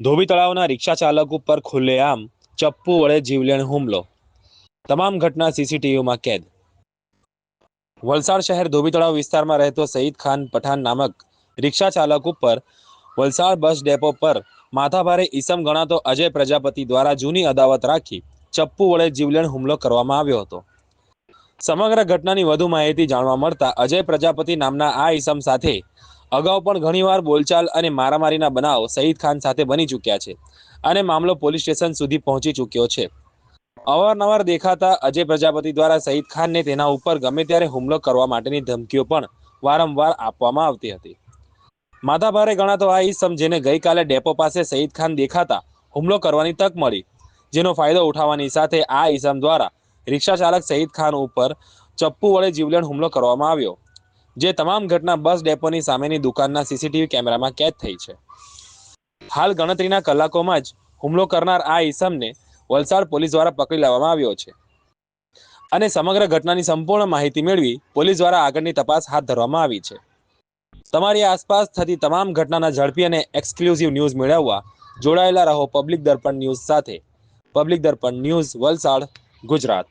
ધોબી તળાવના રિક્ષા ચાલક ઉપર ખુલ્લેઆમ ચપ્પુ વડે જીવલેણ હુમલો. તમામ ઘટના સીસીટીવીમાં કેદ. વલસાડ શહેર ધોબી તળાવ વિસ્તારમાં રહેતો સઈદ ખાન પઠાન નામક રિક્ષા ચાલક ઉપર વલસાડ બસ ડેપો પર માથાભારે ઈસમ ગણાતો અજય પ્રજાપતિ દ્વારા જૂની અદાવત રાખી ચપ્પુ વડે જીવલેણ હુમલો કરવામાં આવ્યો હતો. સમગ્ર ઘટનાની વધુ માહિતી જાણવા મળતા અજય પ્રજાપતિ નામના આ ઈસમ સાથે અગાઉ પણ ઘણીવાર બોલચાલ અને મારામારીના બનાવ સઈદ ખાન સાથે બની ચૂક્યા છે અને મામલો પોલીસ સ્ટેશન સુધી પહોંચી ચૂક્યો છે. અવારનવાર દેખાતા અજય પ્રજાપતિ દ્વારા સઈદ ખાનને તેના ઉપર ગમે ત્યારે હુમલો કરવા માટેની ધમકીઓ પણ વારંવાર આપવામાં આવતી હતી. માધાભારે ગણાતો આ ઈસમ જેને ગઈકાલે ડેપો પાસે સઈદ ખાન દેખાતા હુમલો કરવાની તક મળી, જેનો ફાયદો ઉઠાવવાની સાથે આ ઈસમ દ્વારા રિક્ષા ચાલક સઈદ ખાન ઉપર ચપ્પુ વડે જીવલેણ હુમલો કરવામાં આવ્યો. જે તમામ ઘટના બસ ડેપોની સામેની દુકાનના સીસીટીવી કેમેરામાં કેદ થઈ છે. હાલ ગણતરીના કલાકોમાં જ હુમલો કરનાર આ ઈસમને વલસાડ પોલીસ દ્વારા પકડી લેવામાં આવ્યો છે. અને સમગ્ર ઘટનાની સંપૂર્ણ માહિતી મેળવી પોલીસ દ્વારા આગળની તપાસ હાથ ધરવામાં આવી છે. તમારી આસપાસ થતી તમામ ઘટનાના ઝડપી અને એક્સક્લુઝિવ ન્યૂઝ મેળવવા જોડાયેલા રહો પબ્લિક દર્પણ ન્યૂઝ સાથે. Public Darpan news Valsad, Gujarat.